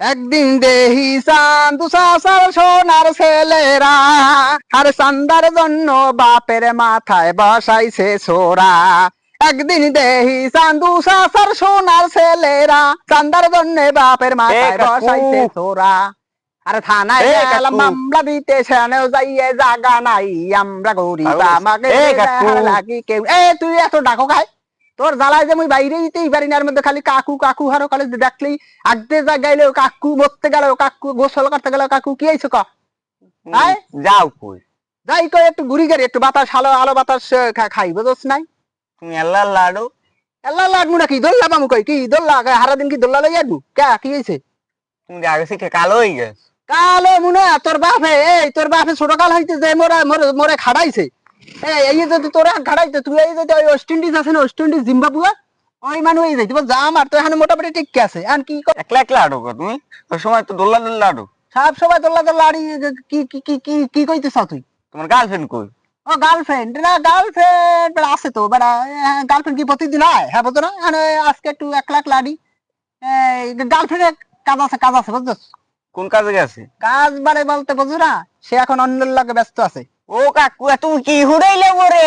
একদিন দেহি চান্দু সাসার সোনার ছেলেরা আর চান্দার জন্য বাপের মাথায় বসাইছে সোরা। একদিন দেহি চান্দু সাসার সোনার ছেলেরা চান্দার জন্য বাপের মাথায় বসাইছে সোরা। আরে থানায় গেলাম মামলা দিতে সেখানেও যাইয়ে জাগা নাই আমরা গরিব। আমাকে লাগি কেউ এ তুই এত ডাকো খায়। তোর জ্বালায় যে মুই বাইরে দিতেই পারি না এর মধ্যে খালি কাকু কাকু হারো খালি দেখলেই আগতে যা গাইলেও কাকু মরতে গেল কাকু গোসল করতে গেল কাকু কি হয়েছে ক? যাও কই। যাই কই একটু ঘুরি গেলে একটু বাতাস আলো আলো বাতাস খাই বুঝছ নাই? তুমি আল্লাহ লাডু। আল্লাহ লাগবো নাকি? দোল্লা পামু কই? কি দোল্লা? হারা দিন কি দোল্লা লই যাব কে কি হয়েছে? তুমি যে আগে থেকে কালো হয়ে গেছ। কালো মুনে তোর বাপে এই তোর বাপে ছোট কাল হইতে যে মোরা মোরে মোরে খাড়াইছে। এই এই যদি তোরা খাড়াইতে তুই এই যদি ওই ওয়েস্ট ইন্ডিজ আছে না ওয়েস্ট ইন্ডিজ জিম্বাবুয়া ওই মানুষ এই যাইতে যাম আর তো এখানে মোটামুটি ঠিক আছে। আর কি একলা একলা আডো তুমি? ওই সময় তো দোল্লা দোল্লা আডো সব সবাই তোর লাগে লাড়ি কি কি কি কি কি কইতেছ তুই? তোমার গার্লফ্রেন্ড কই? ও গার্লফ্রেন্ড না গার্লফ্রেন্ড আছে তো বেড়া গার্লফ্রেন্ড কি প্রতিদিন হয় হ্যাঁ বুঝো না? আজকে একটু এক লাখ লাড়ি গার্লফ্রেন্ডের কাজ আছে কাজ আছে বুঝছ কোন কাজে গেছে কাজ বারে বলতে বুঝো না সে এখন অন্যের লাগে ব্যস্ত আছে। ও কাকু তুমি কি হুড়াইলে মরে